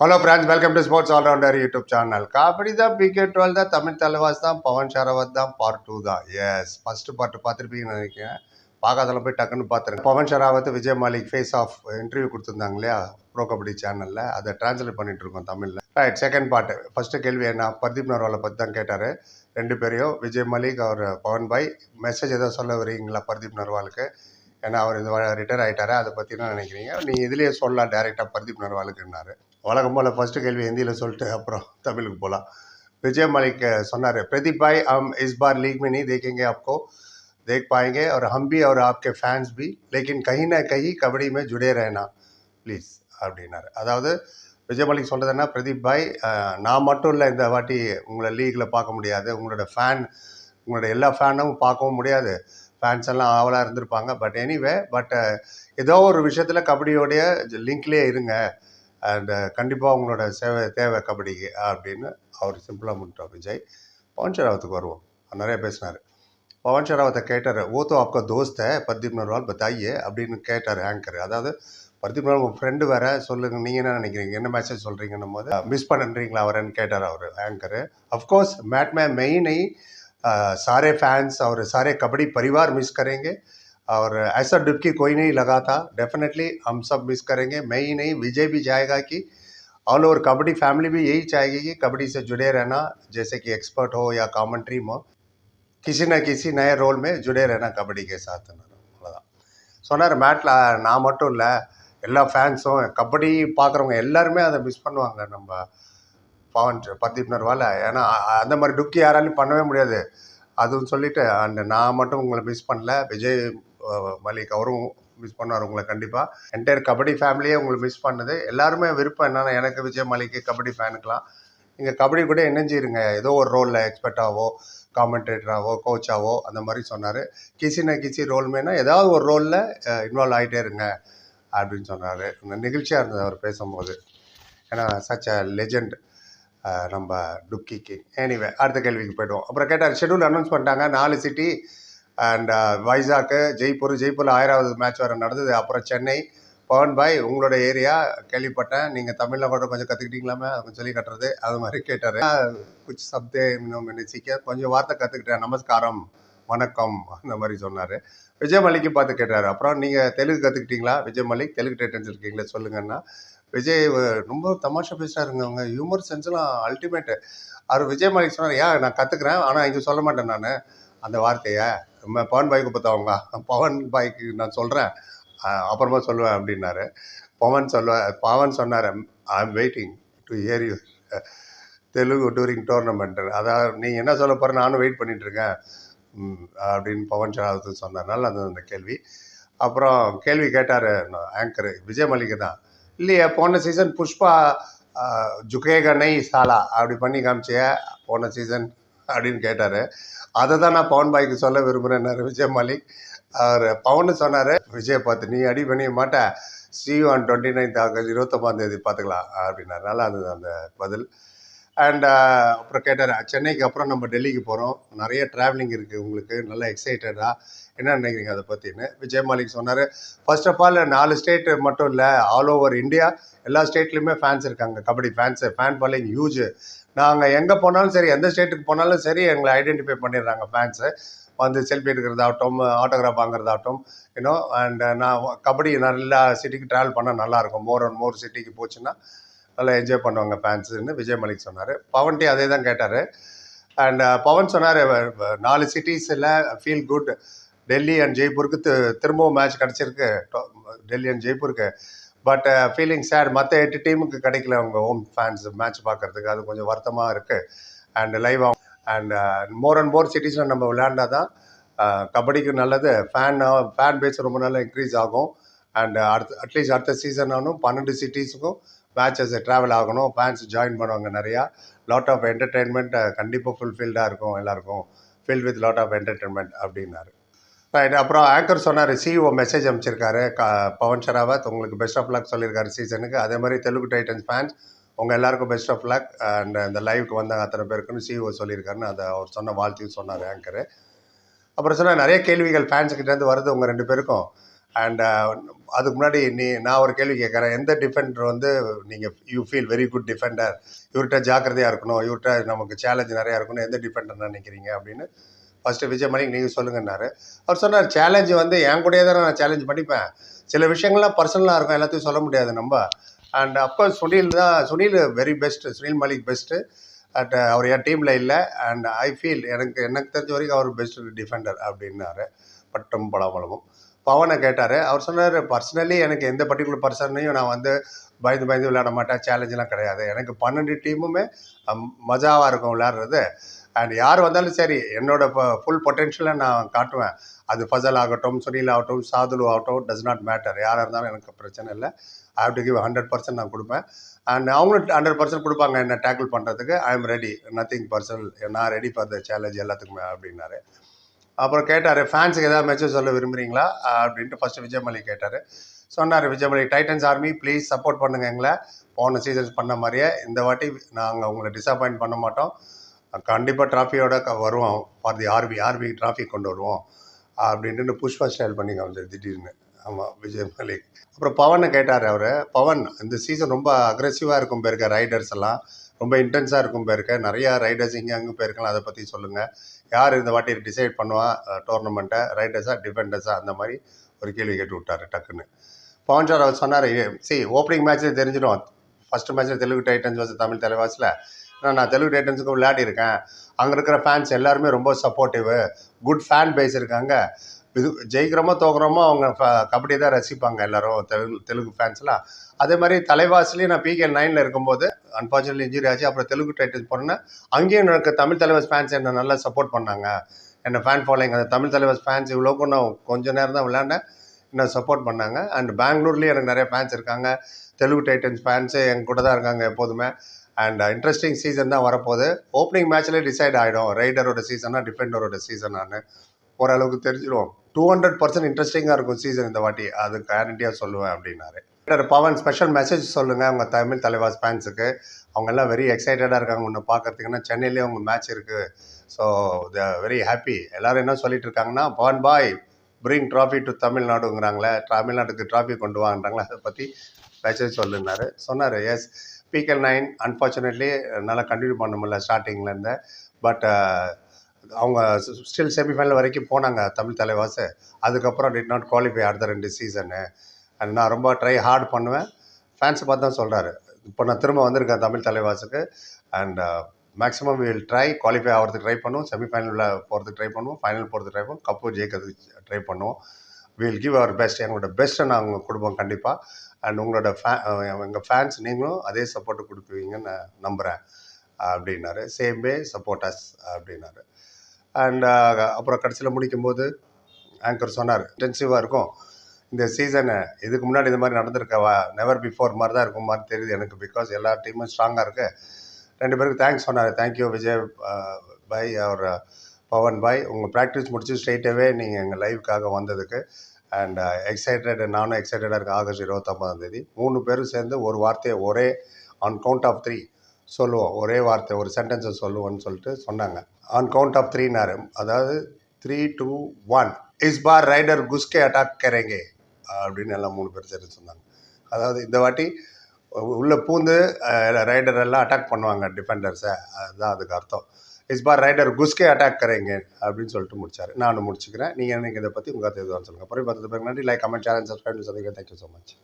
Hello friends welcome to sports allrounder YouTube channel kabaddi தான் PK twelve தான் தமிழ் தலைவாஸ் தான் பவன் ஷரவத் தான் பார்ட் டூ தான். எஸ் ஃபஸ்ட்டு பார்ட்டு பார்த்துருப்பீங்கன்னு நினைக்கிறேன். பார்க்காதல போய் டக்குன்னு பார்த்துருங்க. Pavan Sehrawat Vijay Malik face off interview கொடுத்துருந்தாங்க இல்லையா? ப்ரோ கபடி சேனலில் அதை டிரான்ஸ்லேட் பண்ணிட்டு இருக்கோம் தமிழில். ரைட் செகண்ட் பார்ட்டு ஃபஸ்ட்டு கேள்வி என்ன? பர்தீப் நர்வாலை பற்றி தான் கேட்டார். ரெண்டு பேரையும் விஜய் மலிக் அவர் பவன் பாய் மெசேஜ் ஏதோ சொல்ல வரீங்களா பர்தீப் நர்வாலுக்கு ஏன்னா அவர் இந்த ரிட்டையர் ஆகிட்டாரு அதை பற்றி என்ன நினைக்கிறீங்க? நீங்கள் இதுலேயே சொல்லலாம் டேரெக்டாக பர்தீப் நர்வாலுக்குன்னாரு வழக்கம் போல் ஃபஸ்ட்டு கேள்வி ஹிந்தியில் சொல்லிட்டு அப்புறம் தமிழுக்கு போகலாம் विजय मलिक सोनार प्रदीप भाई हम इस बार लीग में नहीं देखेंगे आपको देख पाएंगे और हम भी और आपके फैंस भी लेकिन कहीं ना कहीं कबड्डी में जुड़े रहना ப்ளீஸ் அப்படின்னாரு அதாவது விஜய் மலிக் சொல்கிறதுன்னா பிரதீப் பாய் அஹ், நான் மட்டும் இல்லை இந்த வாட்டி உங்களை லீக்கில் பார்க்க முடியாது உங்களோட ஃபேன் உங்களோட எல்லா ஃபேனும் பார்க்கவும் முடியாது ஃபேன்ஸ் எல்லாம் ஆவலாக இருந்திருப்பாங்க பட் எனிவே பட் ஏதோ ஒரு விஷயத்தில் கபடியோடைய லிங்க்லேயே இருங்க அண்ட் கண்டிப்பாக உங்களோட சேவை தேவை கபடிக்கு அப்படின்னு அவர் சிம்பிளாக முடிட்டோம் விஜய் பவன் ஷராவத்துக்கு வருவோம் அவர் நிறைய பேசினார் பவன் ஷராவத்தை கேட்டார் ஓ தோ आपका दोस्त है प्रदीप नरवाल बताइए அப்படின்னு கேட்டார் ஆங்கர் அதாவது பிரதீப் நர்வால் உங்கள் ஃப்ரெண்டு வேற சொல்லுங்க நீங்கள் என்ன நினைக்கிறீங்க என்ன மெசேஜ் சொல்கிறீங்கன்னும் போது மிஸ் பண்ணுறீங்களா அவரன்னு கேட்டார் அவர் ஆங்கர் अफकोर्स मैट में मैं ही नहीं अ, सारे फैंस और सारे कबड्डी परिवार मिस करेंगे और ऐसा डुबकी कोई नहीं लगा था डेफिनेटली हम सब मिस करेंगे मैं ही नहीं विजय भी जाएगा कि ऑल ओवर कबड्डी फैमिली भी यही चाहेगी कि कबड्डी से जुड़े रहना जैसे कि एक्सपर्ट हो या कमेंट्री हो किसी न किसी नए रोल में जुड़े रहना कबड्डी के साथ அவ்வளோதான் சொன்னார் மேட்டில் நான் மட்டும் இல்லை எல்லா ஃபேன்ஸும் கபடி பார்க்குறவங்க எல்லாருமே அதை மிஸ் பண்ணுவாங்க நம்ம பவன் பர்தீப் நர்வால் ஏன்னா அ- அந்த மாதிரி டுக்கி யாராலையும் பண்ணவே முடியாது அதுவும் சொல்லிட்டு அண்ட் நான் மட்டும் உங்களை மிஸ் பண்ணல விஜய் அஹ், மலிக் அவரும் மிஸ் பண்ணார் உங்களை கண்டிப்பாக என்டையர் கபடி ஃபேமிலியே உங்களை மிஸ் பண்ணுது. எல்லாருமே விருப்பம் என்னென்னா எனக்கு விஜய் மலிக்கு கபடி ஃபேனுக்கெலாம் நீங்கள் கபடி கூட இணைஞ்சிருங்க. ஏதோ ஒரு ரோலில் எக்ஸ்பர்ட்டாவோ காமெண்டேட்டராகவோ கோச்சாவோ அந்த மாதிரி சொன்னார். கிசின கிசி ரோல்மேனா ஏதாவது ஒரு ரோலில் இன்வால்வ் ஆகிட்டே இருங்க அப்படின்னு சொன்னார். நிகழ்ச்சியாக இருந்தது அவர் பேசும்போது. ஏன்னா சச் அ லெஜெண்ட் நம்ம டுக்கிக்கு. எனிவே அடுத்த கேள்விக்கு போய்டுவோம். அப்புறம் கேட்டார் ஷெடியூல் அனௌன்ஸ் பண்ணிட்டாங்க. நாலு சிட்டி அண்ட் வைசாக்கு ஜெய்ப்பூர் ஜெய்ப்பூரில் ஆயிராவது மேட்ச் வேறு நடந்தது. அப்புறம் சென்னை பவன் பாய் உங்களோட ஏரியா கேள்விப்பட்டேன். நீங்கள் தமிழில் கூட கொஞ்சம் கற்றுக்கிட்டீங்களாமே அதை கொஞ்சம் சொல்லி கட்டுறது. அது மாதிரி கேட்டார். குச் சப்தே இன்னும் நினைச்சிக்க கொஞ்சம் வார்த்தை கற்றுக்கிட்டேன் நமஸ்காரம் வணக்கம் அந்த மாதிரி சொன்னார். விஜய் மல்லிக்கு பார்த்து கேட்டார். அப்புறம் நீங்கள் தெலுங்கு கற்றுக்கிட்டீங்களா விஜய் மல்லிக் தெலுங்கு டேட்டன்ஸ் இருக்கீங்களா சொல்லுங்கன்னா. விஜய் ரொம்ப தமாஷா பேசுகிறாருங்க அவங்க. ஹியூமர் சென்ஸ்லாம் அல்டிமேட்டு அவர் விஜய் மல்லிக் சொன்னார் ஏன் நான் கற்றுக்குறேன் ஆனால் இங்கே சொல்ல மாட்டேன் நான். அந்த வார்த்தையை பவன் பாய்க்கு பார்த்தவங்க பவன் பாய்க்கு நான் சொல்கிறேன் அப்புறமா சொல்லுவேன் அப்படின்னாரு. பவன் சொல்ல பவன் சொன்னார் I am waiting to hear you Telugu during tournament அதாவது நீங்கள் என்ன சொல்ல போகிற நானும் வெயிட் பண்ணிகிட்ருக்கேன் அப்படின்னு பவன் ஷராவத்து சொன்னார் நல்லா அந்த கேள்வி. அப்புறம் கேள்வி கேட்டார் ஆங்கர் விஜய் மல்லிகை தான். இல்லையே போன சீசன் புஷ்பா ஜுகேகனை சாலா அப்படி பண்ணி காமிச்சிய போன சீசன் அப்படின்னு கேட்டார். அதை தான் நான் பவன் பாய்க்கு சொல்ல விரும்புகிறேன்னாரு விஜய் மாலிக். அவர் பவன் சொன்னார் விஜய் பார்த்து நீ அடி பண்ணிய மாட்ட. See on twenty ninth August இருபத்தொம்பதாம் தேதி பார்த்துக்கலாம் அப்படின்னாரு நல்லா இருந்தது அந்த பதில். அண்ட் uh, அப்புறம் கேட்டார் சென்னைக்கு அப்புறம் நம்ம டெல்லிக்கு போகிறோம் நிறைய ட்ராவலிங் இருக்குது உங்களுக்கு நல்லா எக்ஸைட்டடாக என்ன நினைக்கிறீங்க அதை பற்றின்னு விஜய் மாலிக் சொன்னார் ஃபர்ஸ்ட் ஆஃப் ஆல் நாலு ஸ்டேட் மட்டும் இல்லை ஆல் ஓவர் இந்தியா எல்லா ஸ்டேட்லேயுமே ஃபேன்ஸ் இருக்காங்க. Kabaddi fans fan following huge நாங்கள் எங்கே போனாலும் சரி எந்த ஸ்டேட்டுக்கு போனாலும் சரி எங்களை ஐடென்டிஃபை பண்ணிடுறாங்க ஃபேன்ஸு வந்து செல்ஃபி எடுக்கிறதாகட்டும் ஆட்டோகிராஃப் வாங்குறதாகட்டும் யூனோ அண்ட் நான் கபடி நல்லா சிட்டிக்கு ட்ராவல் பண்ணால் நல்லாயிருக்கும் மோர் அண்ட் மோர் சிட்டிக்கு போச்சுன்னா நல்லா என்ஜாய் பண்ணுவாங்க ஃபேன்ஸுன்னு விஜய் மலிக் சொன்னார். பவன்ட்டி அதே தான் கேட்டார். அண்ட் uh, பவன் சொன்னார் நாலு சிட்டிஸில் ஃபீல் குட் டெல்லி அண்ட் ஜெய்ப்பூருக்கு திரும்பவும் மேட்ச் கிடச்சிருக்கு. டெல்லி அண்ட் ஜெய்ப்பூருக்கு. பட் ஃபீலிங் சேட் மற்ற எட்டு டீமுக்கு கிடைக்கல அவங்க ஹோம் ஃபேன்ஸ் மேட்ச் பார்க்கறதுக்கு. அது கொஞ்சம் வருத்தமாக இருக்குது and live and more and more சிட்டிஸில் நம்ம விளையாண்டா தான் uh, கபடிக்கு நல்லது. ஃபேன் ஃபேன் பேஸ் ரொம்ப நல்லா இன்க்ரீஸ் ஆகும். அண்ட் uh, அடுத்த அட்லீஸ்ட் அடுத்த சீசன் ஆனும் பன்னெண்டு சிட்டிஸுக்கும் மேட்சஸ் ட்ராவல் ஆகணும். ஃபேன்ஸ் ஜாயின் பண்ணுவாங்க நிறையா. லாட் ஆஃப் என்டர்டெயின்மெண்ட் கண்டிப்பாக ஃபுல்ஃபில்டாக இருக்கும். எல்லாருக்கும் fill with lot of entertainment அப்படின்னாரு. ரைட் அப்புறம் ஆங்கர் சொன்னார் சிஓ மெசேஜ் அனுப்பிச்சிருக்காரு. க பவன் ஷராவத் உங்களுக்கு பெஸ்ட் ஆஃப் லக் சொல்லியிருக்காரு சீசனுக்கு அதே மாதிரி தெலுங்கு டைட்டன்ஸ் ஃபேன்ஸ் உங்கள் எல்லாருக்கும் பெஸ்ட் ஆஃப் லக் அண்ட் இந்த லைவுக்கு வந்தாங்க அத்தனை பேருக்குன்னு சிஓ சொல்லியிருக்காருன்னு அதை அவர் சொன்ன வாழ்த்தையும் சொன்னார் ஆங்கரு அப்புறம் சொன்னால் நிறைய கேள்விகள் ஃபேன்ஸ்கிட்டேருந்து வருது உங்கள் ரெண்டு பேருக்கும். அண்ட் uh, அதுக்கு முன்னாடி நீ நான் ஒரு கேள்வி கேட்குறேன். எந்த டிஃபெண்டர் வந்து நீங்கள் you feel very good defender இவர்கிட்ட ஜாக்கிரதையாக இருக்கணும். இவர்கிட்ட நமக்கு சேலஞ்ச் நிறையா இருக்கணும். எந்த டிஃபெண்டர் நினைக்கிறீங்க அப்படின்னு ஃபஸ்ட்டு விஜய் மணிக்கு நீங்கள் சொல்லுங்கன்னாரு. அவர் சொன்னார் சேலஞ்சு வந்து என் கூடயே தானே நான் சேலஞ்ச் பண்ணிப்பேன். சில விஷயங்கள்லாம் பர்சனலாக இருக்கும் எல்லாத்தையும் சொல்ல முடியாது நம்ம. அண்ட் அப்போ சுனில் தான் Sunil very best Sunil Malik best at அவர் என் டீமில் இல்லை. அண்ட் ஐ ஃபீல் எனக்கு எனக்கு தெரிஞ்ச வரைக்கும் அவர் பெஸ்ட் டிஃபெண்டர் அப்படின்னாரு. பட்டம் பலாமலமும் பவனை கேட்டார். அவர் சொன்னார் பர்சனலி எனக்கு எந்த பர்டிகுலர் பர்சனையும் நான் வந்து பயந்து பயந்து விளையாட மாட்டேன். சேலஞ்செலாம் கிடையாது. எனக்கு பன்னெண்டு டீமுமே மஜாவாக இருக்கும் விளையாடுறது. அண்ட் யார் வந்தாலும் சரி என்னோட ஃபுல் பொட்டென்ஷியலை நான் காட்டுவேன். அது ஃபசல் ஆகட்டும் சுனில் ஆகட்டும் சாதுலு ஆகட்டும் டஸ் நாட் மேட்டர் யாராக இருந்தாலும் எனக்கு பிரச்சனை இல்லை. I have to give hundred percent நான் கொடுப்பேன். அண்ட் அவங்களும் ஹண்ட்ரட் பர்சன்ட் கொடுப்பாங்க என்ன டேக்கிள் பண்ணுறதுக்கு I am ready nothing personal நான் ரெடி ஃபார் த சேலஞ்ச் எல்லாத்துக்குமே அப்படின்னாரு. அப்புறம் கேட்டார் ஃபேன்ஸுக்கு ஏதாவது மெசேஜ் சொல்ல விரும்புகிறீங்களா அப்படின்ட்டு ஃபஸ்ட்டு விஜயமலி கேட்டார். சொன்னார் விஜயமலி டைட்டன்ஸ் ஆர்மி ப்ளீஸ் சப்போர்ட் பண்ணுங்க எங்களை. போன சீசன்ஸ் பண்ண மாதிரியே. இந்த வாட்டி நாங்கள் உங்களை டிசப்பாயின்ட் பண்ண மாட்டோம். கண்டிப்பாக ட்ராஃபியோட க வருவோம். ஃபார் தி ஆர்பி ஆர்பி ட்ராஃபி கொண்டு வருவோம். அப்படின்ட்டு புஷ்பா ஸ்டைல் பண்ணி காமிச்சார் திடீர்னு. ஆமாம் விஜய் மலிக் அப்புறம் பவனை கேட்டார் அவர். பவன் இந்த சீசன் ரொம்ப அக்ரெசிவாக இருக்கும் போயிருக்க ரைடர்ஸ் எல்லாம். ரொம்ப இன்டென்ஸாக இருக்கும் போயிருக்க. நிறையா ரைடர்ஸ் இங்கே அங்கே போயிருக்கலாம். அதை பற்றி சொல்லுங்கள் யார் இந்த வாட்டி டிசைட் பண்ணுவா டோர்னமெண்ட்டை ரைடர்ஸாக டிஃபெண்டர்ஸாக அந்த மாதிரி ஒரு கேள்வி கேட்டு விட்டார் டக்குன்னு. பவன் சார் அவர் சொன்னார் சி ஓப்பனிங் மேட்ச்சில் தெரிஞ்சிடும். ஃபஸ்ட்டு மேட்ச்சில் தெலுங்கு டைட்டன்ஸ் வச்சு தமிழ் தலைவாஸில் நான் தெலுங்கு டைட்டன்ஸுக்கு விளையாடிருக்கேன் அங்கே இருக்கிற ஃபேன்ஸ் எல்லாருமே ரொம்ப சப்போர்ட்டிவு குட் ஃபேன் பேஸ் இருக்காங்க. இது ஜெயிக்கிறோமோ தோக்குறோமோ அவங்க ஃப- கபடி தான் ரசிப்பாங்க எல்லாரும் தெலுங்கு தெலுங்கு ஃபேன்ஸ்லாம் அதே மாதிரி தலைவாசிலையும் நான் பிகே நைனில் இருக்கும்போது அன்ஃபார்ச்சுனேட்லி இன்ஜுரி ஆச்சு. அப்புறம் தெலுங்கு டைட்டன்ஸ் போனேன் அங்கேயும் எனக்கு தமிழ் தலைவாஸ் ஃபேன்ஸ் என்னை நல்லா சப்போர்ட் பண்ணாங்க. என்னை ஃபேன் ஃபாலோயிங் அந்த தமிழ் தலைவாஸ் ஃபேன்ஸ் இவ்வளோக்கும் நான் கொஞ்ச நேரம் தான் விளையாண்டேன். என்ன சப்போர்ட் பண்ணாங்க. அண்ட் பெங்களூர்லேயும் எனக்கு நிறைய ஃபேன்ஸ் இருக்காங்க. தெலுங்கு டைட்டன்ஸ் ஃபேன்ஸே என் கூட தான் இருக்காங்க எப்போதுமே. அண்ட் இன்ட்ரெஸ்டிங் சீசன் தான் வரப்போகுது. ஓப்பனிங் மேட்ச்லேயே டிசைட் ஆகிடும் ரைடரோட சீசனாக டிஃபெண்டரோட சீசனானு ஓரளவுக்கு தெரிஞ்சிடும் டூ ஹண்ட்ரட் பர்சன்ட் இன்ட்ரெஸ்டிங்காக இருக்கும் சீசன் இந்த வாட்டி. அது கேரண்டியாக சொல்லுவேன் அப்படின்னாரு. பவன் ஸ்பெஷல் மெசேஜ் சொல்லுங்கள் அவங்க தமிழ் தலைவாஸ் ஃபேன்ஸுக்கு அவங்க எல்லாம் வெரி எக்ஸைட்டடாக இருக்காங்க. ஒன்று பார்க்கறதுக்குன்னா சென்னையிலேயே அவங்க மேட்ச் இருக்குது ஸோ த வெரி ஹாப்பி எல்லோரும் என்ன சொல்லிட்டு இருக்காங்கன்னா Pavan bhai bring trophy to தமிழ்நாடுங்கிறாங்களே தமிழ்நாட்டுக்கு ட்ராஃபி கொண்டு வாங்கறாங்களே அதை பற்றி மெசேஜ் சொல்லுனாரு சொன்னார் எஸ் பிகல் நைன் அன்ஃபார்ச்சுனேட்லி நல்லா கண்டினியூ பண்ண முடியல ஸ்டார்டிங்லேருந்து பட் uh, அவங்க ஸ்டில் செமிஃபைனல் வரைக்கும் போனாங்க தமிழ் தலைவாசு. அதுக்கப்புறம் டிட் நாட் குவாலிஃபை அடுத்த ரெண்டு சீசனு அண்ட் நான் ரொம்ப ட்ரை ஹார்ட் பண்ணுவேன். ஃபேன்ஸை பார்த்து தான் சொல்கிறாரு இப்போ நான் திரும்ப வந்திருக்கேன் Tamil தலைவாசுக்கு. And maximum will try qualify ஆகிறதுக்கு ட்ரை பண்ணுவோம். செமிஃபைனலில் போகிறதுக்கு ட்ரை பண்ணுவோம். ஃபைனல் போகிறதுக்கு ட்ரை பண்ணுவோம். கப்பு ஜெயிக்கிறதுக்கு ட்ரை பண்ணுவோம். வில் கிவ் அவர் பெஸ்ட் எங்களோட பெஸ்ட்டை நாங்கள் கொடுப்போம் கண்டிப்பாக அண்ட் உங்களோட ஃபே எங்கள் ஃபேன்ஸ் நீங்களும் அதே சப்போர்ட்டு கொடுப்பீங்கன்னு நான் நம்புகிறேன் அப்படின்னாரு. சேம் வே சப்போர்ட்டஸ் அப்படின்னாரு. அண்ட் அப்புறம் கடைசியில் முடிக்கும்போது ஆங்கர் சொன்னார். இன்டென்சிவாக இருக்கும். இந்த சீசனை இதுக்கு முன்னாடி இந்த மாதிரி நடந்திருக்க நெவர் பிஃபோர் மாதிரி தான் இருக்கும் மாதிரி தெரியுது எனக்கு பிகாஸ் எல்லா டீமும் ஸ்ட்ராங்காக இருக்குது ரெண்டு பேருக்கு தேங்க்ஸ் சொன்னார். தேங்க்யூ விஜய் பாய் அவர் பவன் பாய் உங்கள் ப்ராக்டிஸ் முடிச்சு ஸ்ட்ரெயிட்டாகவே நீங்கள் எங்கள் லைவுக்காக வந்ததுக்கு. அண்ட் எக்ஸைட்டட் நானும் எக்ஸைட்டடாக இருக்கேன். ஆகஸ்ட் இருபத்தொம்பதாம் தேதி. மூணு பேரும் சேர்ந்து ஒரு வார்த்தையை ஒரே ஆன் கவுண்ட் ஆஃப் த்ரீ சொல்லுவோம். ஒரே வார்த்தை ஒரு சென்டென்ஸை சொல்லுவோம்னு சொல்லிட்டு சொன்னாங்க. ஆன் கவுண்ட் ஆஃப் த்ரீனாரு அதாவது த்ரீ டூ ஒன் இஸ் பார் ரைடர் குஸ்கே அட்டாக் கரேங்கே. அப்படின்னு எல்லாம் மூணு பேர் சேர்ந்து சொன்னாங்க. அதாவது இந்த வாட்டி உள்ளே பூந்து ரைடர் எல்லாம் அட்டாக் பண்ணுவாங்க டிஃபெண்டர்ஸை அதுதான் அதுக்கு அர்த்தம். இஸ் பார் ரைடர் குஸ்கே அட்டாக் கரேங்க அப்படின்னு சொல்லிட்டு முடிச்சார். நானும் முடிச்சுக்கிறேன். நீங்கள் எனக்கு இதை பற்றி உங்கள் எதுவும் சொல்லுங்கள் அப்புறம் பார்த்து பேருக்கு நன்றி. லைக் கமெண்ட் சேனல் சப்ஸ்கிரைப் சந்திக்க தேங்க்யூ ஸோ மச்